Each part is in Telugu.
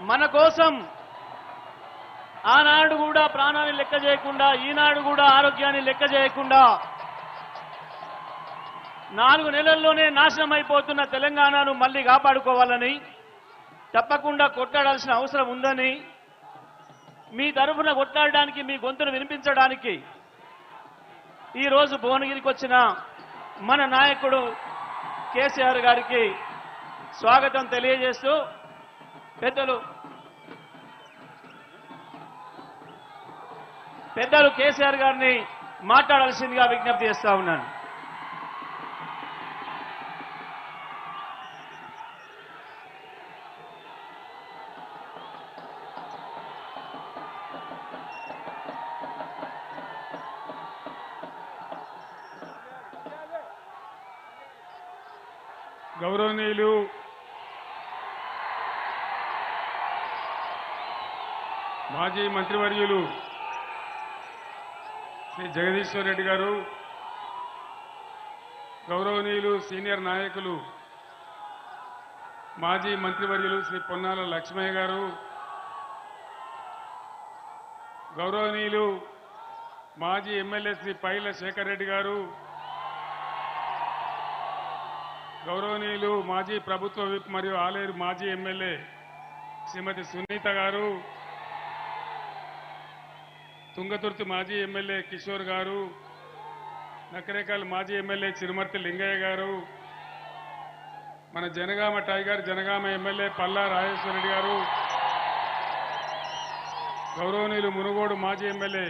మన కోసం ఆనాడు కూడా ప్రాణాన్ని లెక్క చేయకుండా ఈనాడు కూడా ఆరోగ్యాన్ని లెక్క చేయకుండా నాలుగు నెలల్లోనే నాశనం అయిపోతున్న తెలంగాణను మళ్ళీ కాపాడుకోవాలని తప్పకుండా కొట్లాడాల్సిన అవసరం ఉందని మీ తరఫున కొట్లాడడానికి మీ గొంతును వినిపించడానికి ఈరోజు భువనగిరికి వచ్చిన మన నాయకుడు కేసీఆర్ గారికి స్వాగతం తెలియజేస్తూ పెద్దలు. పెద్దలు కేసీఆర్ గారిని మాట్లాడాల్సిందిగా విజ్ఞప్తి చేస్తా ఉన్నాను. గౌరవనీయులు మాజీ మంత్రివర్యులు శ్రీ జగదీశ్వర్ రెడ్డి గారు గౌరవనీయులు సీనియర్ నాయకులు మాజీ మంత్రివర్యులు శ్రీ పొన్నాల లక్ష్మయ్య గారు గౌరవనీయులు మాజీ ఎమ్మెల్యే శ్రీ పైల శేఖర్ రెడ్డి గారు గౌరవనీయులు మాజీ ప్రభుత్వ విప్ మరియు ఆలేరు మాజీ ఎమ్మెల్యే శ్రీమతి సునీత గారు తుంగతుర్తి మాజీ ఎమ్మెల్యే కిషోర్ గారు నకరేకల్ మాజీ ఎమ్మెల్యే చిరుమర్తి లింగయ్య గారు మన జనగామ టైగర్ జనగామ ఎమ్మెల్యే పల్లా రాజేశ్వరరెడ్డి గారు గౌరవనీయులు మునుగోడు మాజీ ఎమ్మెల్యే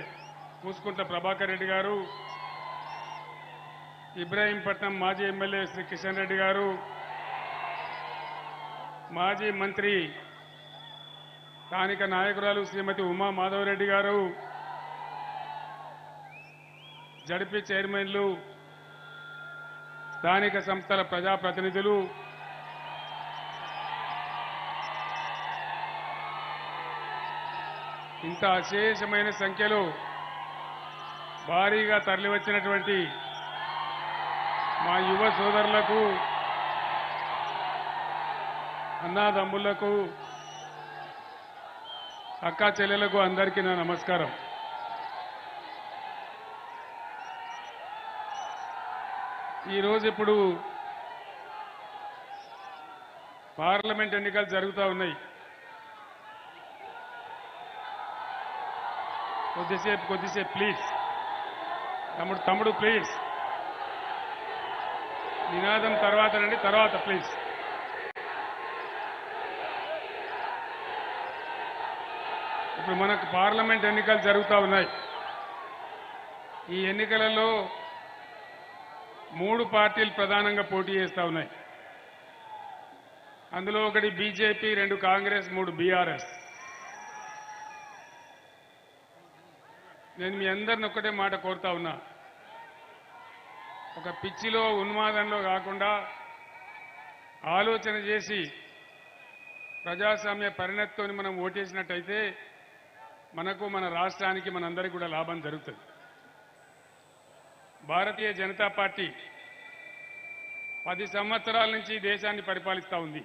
పూసుకుంట ప్రభాకర్ రెడ్డి గారు ఇబ్రాహీంపట్నం మాజీ ఎమ్మెల్యే శ్రీ కిషన్ రెడ్డి గారు మాజీ మంత్రి స్థానిక నాయకురాలు శ్రీమతి ఉమా మాధవరెడ్డి గారు జడిపి చైర్మన్లు స్థానిక సంస్థల ప్రజాప్రతినిధులు ఇంత అశేషమైన సంఖ్యలో భారీగా తరలివచ్చినటువంటి మా యువ సోదరులకు అన్నాదమ్ములకు అక్కా చెల్లెలకు అందరికీ నా నమస్కారం. ఈరోజు ఇప్పుడు పార్లమెంట్ ఎన్నికలు జరుగుతూ ఉన్నాయి. కొద్దిసేపు కొద్దిసేపు ప్లీజ్ తమ్ముడు తమ్ముడు ప్లీజ్ నినాదం తర్వాత రండి తర్వాత ప్లీజ్ ఇప్పుడు మనకు పార్లమెంట్ ఎన్నికలు జరుగుతూ ఉన్నాయి. ఈ ఎన్నికలలో మూడు పార్టీలు ప్రధానంగా పోటీ చేస్తూ ఉన్నాయి. అందులో ఒకటి బీజేపీ రెండు కాంగ్రెస్ మూడు బీఆర్ఎస్. నేను మీ అందరిని ఒక్కటే మాట కోరుతా ఉన్నా. ఒక పిచ్చిలో ఉన్మాదంలో కాకుండా ఆలోచన చేసి ప్రజాస్వామ్య పరిణతితో మనం ఓటేసినట్టయితే మనకు మన రాష్ట్రానికి మనందరికీ కూడా లాభం జరుగుతుంది. భారతీయ జనతా పార్టీ పది సంవత్సరాల నుంచి దేశాన్ని పరిపాలిస్తూ ఉంది.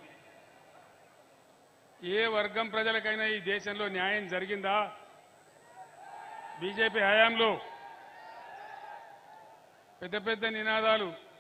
ఏ వర్గం ప్రజలకైనా ఈ దేశంలో న్యాయం జరిగిందా? బీజేపీ హయాంలో పెద్ద పెద్ద నినాదాలు